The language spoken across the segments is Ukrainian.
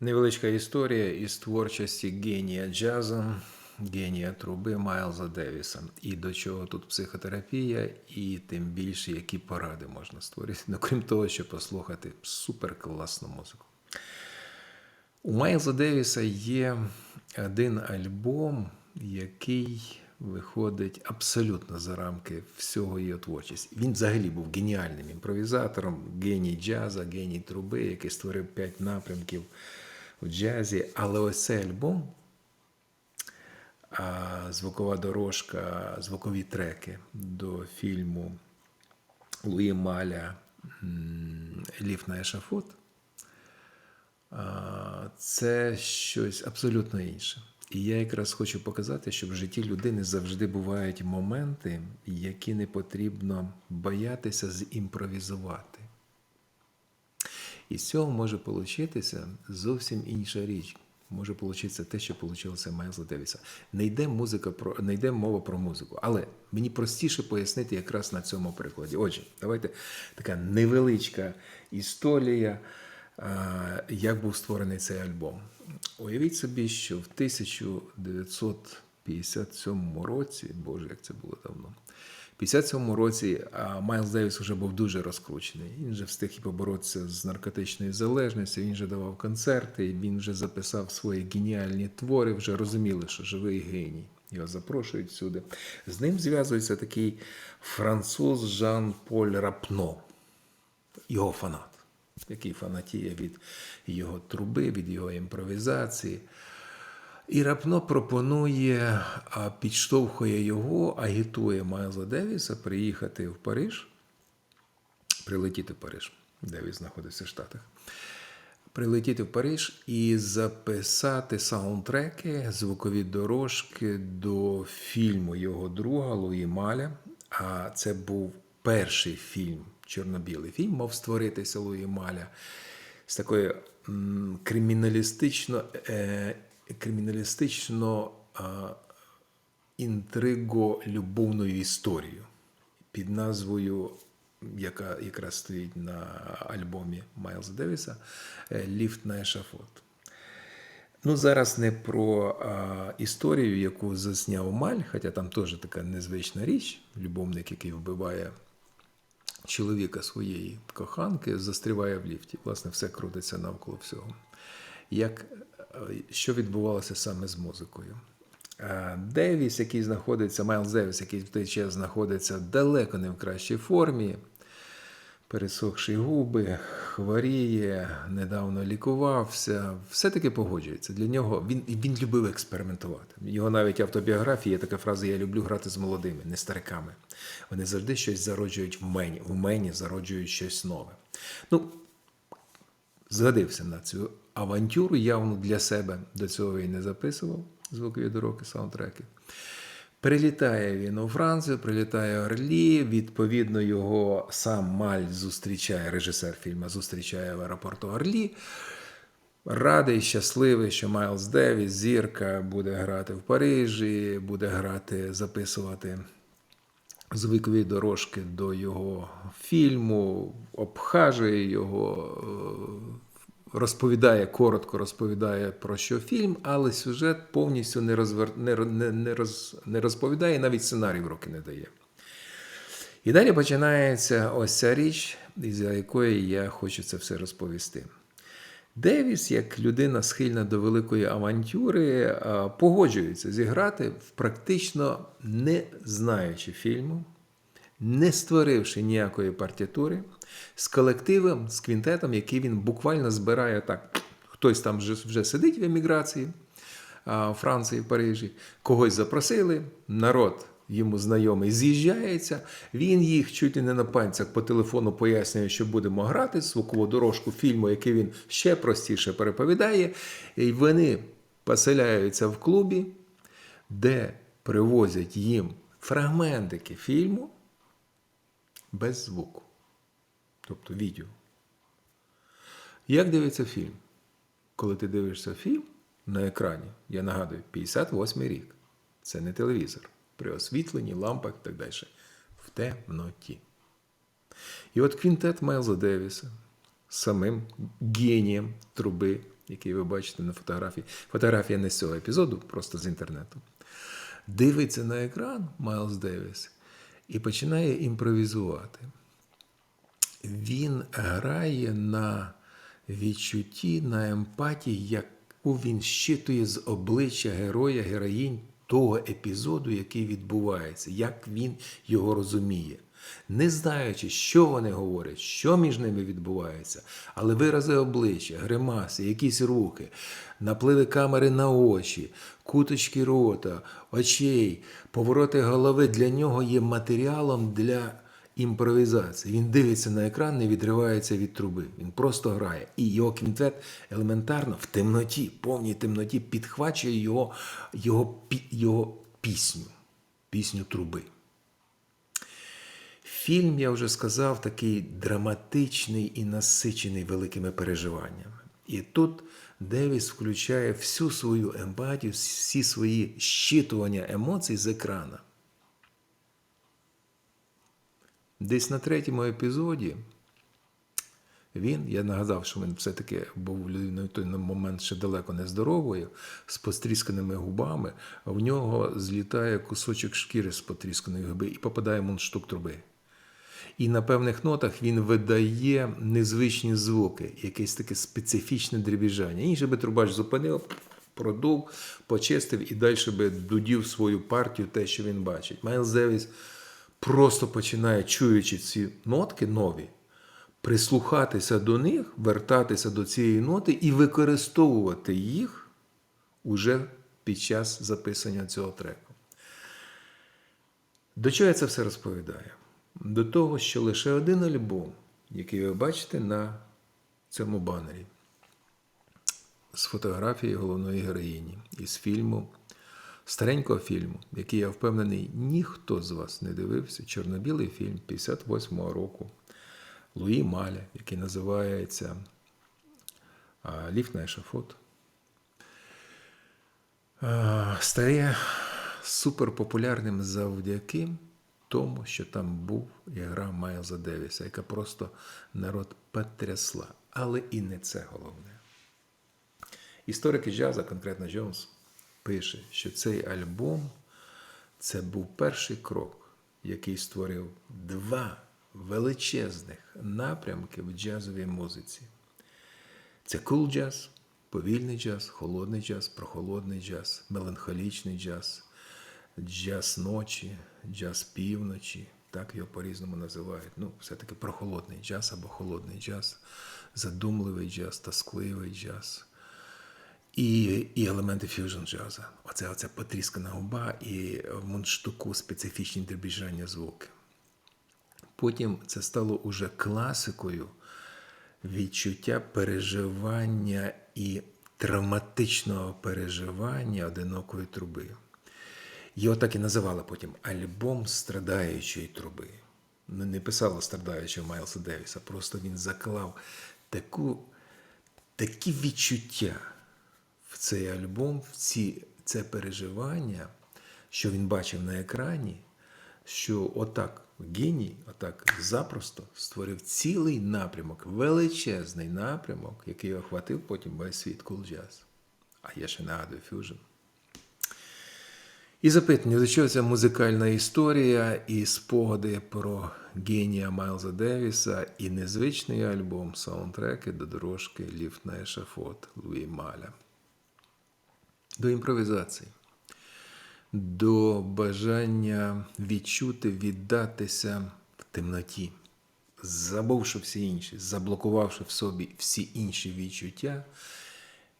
Невеличка історія із творчості генія джазу, генія труби Майлза Девіса. І до чого тут психотерапія, і тим більше, які поради можна створити, ну, крім того, щоб послухати суперкласну музику. У Майлза Девіса є один альбом, який виходить абсолютно за рамки всього його творчості. Він взагалі був геніальним імпровізатором, геній джаза, геній труби, який створив п'ять напрямків у джазі. Але ось цей альбом, звукова дорожка, звукові треки до фільму Луї Маля м, Ліфт на ешафот. Це щось абсолютно інше. І я якраз хочу показати, що в житті людини завжди бувають моменти, які не потрібно боятися зімпровізувати. І з цього може получитися зовсім інша річ. Може получитися те, що вийшло Майлза Девіса. Не йде музика про не йде мова про музику, але мені простіше пояснити якраз на цьому прикладі. Отже, давайте така невеличка історія, як був створений цей альбом. Уявіть собі, що в 1957 році, Боже, як це було давно. В 57 році Майлз Девіс вже був дуже розкручений. Він вже встиг і поборотися з наркотичною залежністю, він вже давав концерти, він вже записав свої геніальні твори, вже розуміли, що живий геній. Його запрошують сюди. З ним зв'язується такий француз Жан-Поль Рапно, його фанат, який фанатіє від його труби, від його імпровізації. І Рапно пропонує, а, підштовхує його, агітує Майлза Девіса приїхати в Париж, прилетіти в Париж, Девіс знаходиться в Штатах. Прилетіти в Париж і записати саундтреки, звукові дорожки до фільму його друга Луї Маля. А це був перший фільм, чорно-білий фільм, мав створитися Луї Маля з такою криміналістично, е, криміналістично е, інтриго-любовною історією під назвою, яка якраз стоїть на альбомі Майлза Девіса Ліфт на ешафот. Ну, зараз не про а, історію, яку засняв Маль, хоча там теж така незвична річ, любовник, який вбиває чоловіка своєї коханки, застріває в ліфті. Власне, все крутиться навколо всього. Як, е, що відбувалося саме з музикою? Е, Девіс, який знаходиться, Майлз Девіс, який в той час знаходиться далеко не в кращій формі, пересохші губи, хворіє, недавно лікувався, все-таки погоджується. Для нього він, він любив експериментувати. Його навіть автобіографії є така фраза: Я люблю грати з молодими, не стариками. Вони завжди щось зароджують в мені, в мені зароджують щось нове. Ну, згодився на цю авантюру, явно для себе до цього і не записував звукові дороги, саундтреки. Прилітає він у Францію, прилітає Орлі. Відповідно, його сам Маль зустрічає, режисер фільму зустрічає в аеропорту Орлі. Радий, щасливий, що Майлз Девіс, зірка, буде грати в Парижі, буде грати, записувати звукові дорожки до його фільму, обхажує його, е, розповідає, коротко розповідає про що фільм, але сюжет повністю не, розвер... не, не, не, роз... не розповідає, навіть сценарій в руки не дає. І далі починається ось ця річ, із якої я хочу це все розповісти. Девіс, як людина схильна до великої авантюри, погоджується зіграти в практично не знаючи фільму, не створивши ніякої партитури, з колективом, з квінтетом, який він буквально збирає так. Хтось там вже, сидить в еміграції в Франції, Парижі, когось запросили, народ йому знайомий з'їжджається, він їх чуть ли не на пальцях по телефону пояснює, що будемо грати звукову дорожку фільму, який він ще простіше переповідає. І вони поселяються в клубі, де привозять їм фрагментики фільму без звуку, тобто відео. Як дивиться фільм? Коли ти дивишся фільм на екрані, я нагадую, 58 рік. Це не телевізор. При освітленні, лампах і так далі. В темноті. І от квінтет Майлза Девіса самим генієм труби який ви бачите на фотографії. Фотографія не з цього епізоду, просто з інтернету. Дивиться на екран Майлз Девіс і починає імпровізувати. Він грає на відчутті, на емпатії, яку він щитує з обличчя героя, героїнь того епізоду, який відбувається, як він його розуміє. Не знаючи, що вони говорять, що між ними відбувається, але вирази обличчя, гримаси, якісь рухи, напливи камери на очі, куточки рота, очей, повороти голови для нього є матеріалом для імпровізації. Він дивиться на екран, не відривається від труби. Він просто грає. І його квінтет елементарно в темноті, повній темноті підхвачує його, його, його пісню, пісню труби. Фільм, я вже сказав, такий драматичний і насичений великими переживаннями. І тут Девіс включає всю свою емпатію, всі свої щитування емоцій з екрана. Десь на третьому епізоді він, я нагадав, що він все-таки був людиною той момент ще далеко не здоровою, з пострісканими губами, в нього злітає кусочок шкіри з потрісканої губи і попадає в мундштук труби. І на певних нотах він видає незвичні звуки, якесь таке специфічне дребіжання. Інший би трубач зупинив, продув, почистив і далі би дудів свою партію, те, що він бачить. Майлз Девіс просто починає, чуючи ці нотки нові, прислухатися до них, вертатися до цієї ноти і використовувати їх уже під час записання цього треку. До чого я це все розповідаю? До того, що лише один альбом, який ви бачите на цьому банері, з фотографії головної героїні із фільму, старенького фільму, який я впевнений, ніхто з вас не дивився. Чорно-білий фільм 58-го року Луї Маля, який називається а, Ліфт на ешафот. Стає суперпопулярним завдяки тому, що там був і гра Майлза Девіса, яка просто народ потрясла. Але і не це головне. Історики джаза, конкретно Джонс, пише, що цей альбом це був перший крок, який створив два величезних напрямки в джазовій музиці. Це кул джаз, повільний джаз, холодний джаз, прохолодний джаз, меланхолічний джаз, джаз ночі, джаз півночі, так його по-різному називають. Ну, все-таки прохолодний джаз або холодний джаз, задумливий джаз, тоскливий джаз. І, і елементи фьюжн джазу. Оце, оце потріскана губа і в мундштуку специфічні дребіжання звуки. Потім це стало уже класикою відчуття переживання і травматичного переживання одинокої труби. Його так і називали потім альбом страдаючої труби. Не писало страдаючого Майлса Девіса, просто він заклав таку, такі відчуття в цей альбом, в ці, це переживання, що він бачив на екрані, що отак геній, отак запросто створив цілий напрямок, величезний напрямок, який охватив потім весь світ кул джаз. А я ще нагадую фюжн. І запитання, до чого ця музикальна історія і спогади про генія Майлза Девіса і незвичний альбом саундтреки до дорожки Ліфт на ешафот Луї Маля. До імпровізації, до бажання відчути, віддатися в темноті, забувши всі інші, заблокувавши в собі всі інші відчуття,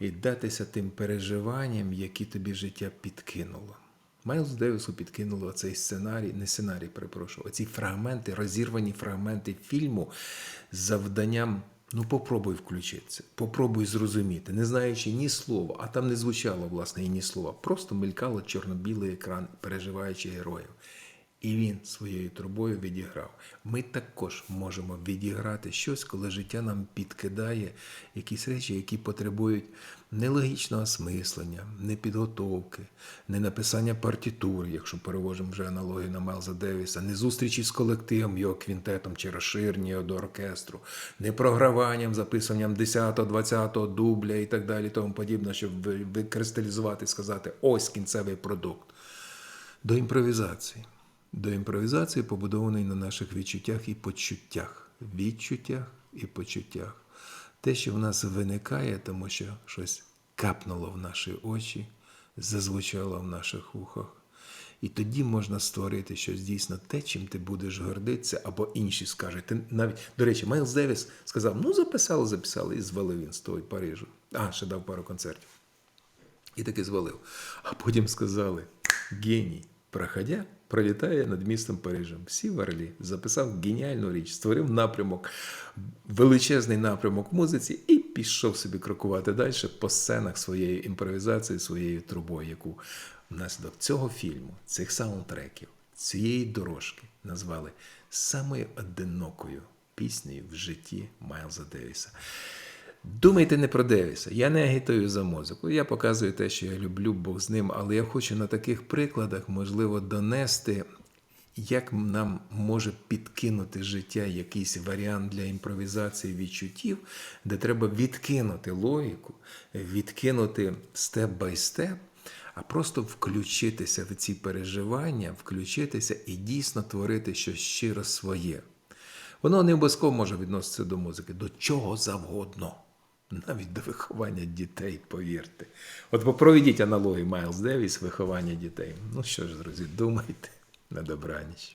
віддатися тим переживанням, які тобі життя підкинуло. Майлзу Девісу підкинуло цей сценарій, не сценарій, перепрошую, оці фрагменти, розірвані фрагменти фільму з завданням. Ну, попробуй включитися, попробуй зрозуміти, не знаючи ні слова, а там не звучало, власне, і ні слова. Просто мелькало чорно-білий екран, переживаючи героїв. І він своєю трубою відіграв. Ми також можемо відіграти щось, коли життя нам підкидає якісь речі, які потребують нелогічного осмислення, не підготовки, не написання партитур, якщо перевожимо вже аналогію на Мелза Девіса, не зустрічі з колективом, його квінтетом чи розширення до оркестру, не програванням, записуванням 10-го, 20-го дубля і так далі, тому подібне, щоб ви- викристалізувати, сказати, ось кінцевий продукт до імпровізації. До імпровізації, побудованої на наших відчуттях і почуттях. Відчуттях і почуттях. Те, що в нас виникає, тому що щось капнуло в наші очі, зазвучало в наших вухах. І тоді можна створити щось дійсно те, чим ти будеш гордитися, або інші скажуть. Ти навіть, до речі, Майлз Девіс сказав: ну, записали, записали, і звалив він з того Парижу. А, ще дав пару концертів. І таки звалив. А потім сказали: геній, проходя, пролітає над містом Парижем. В записав геніальну річ, створив напрямок, величезний напрямок музиці, і пішов собі крокувати далі по сценах своєї імпровізації, своєю трубою, яку внаслідок цього фільму, цих саундтреків, цієї дорожки назвали самою одинокою піснею в житті Майлза Девіса. Думайте не про Девіса. Я не агітую за музику. Я показую те, що я люблю, Бог з ним. Але я хочу на таких прикладах, можливо, донести, як нам може підкинути життя якийсь варіант для імпровізації відчуттів, де треба відкинути логіку, відкинути степ бай степ, а просто включитися в ці переживання, включитися і дійсно творити щось щиро своє. Воно не обов'язково може відноситися до музики, до чого завгодно. Навіть до виховання дітей, повірте. От попроведіть аналогію Майлз Девіс, виховання дітей. Ну що ж, друзі, думайте на добраніч.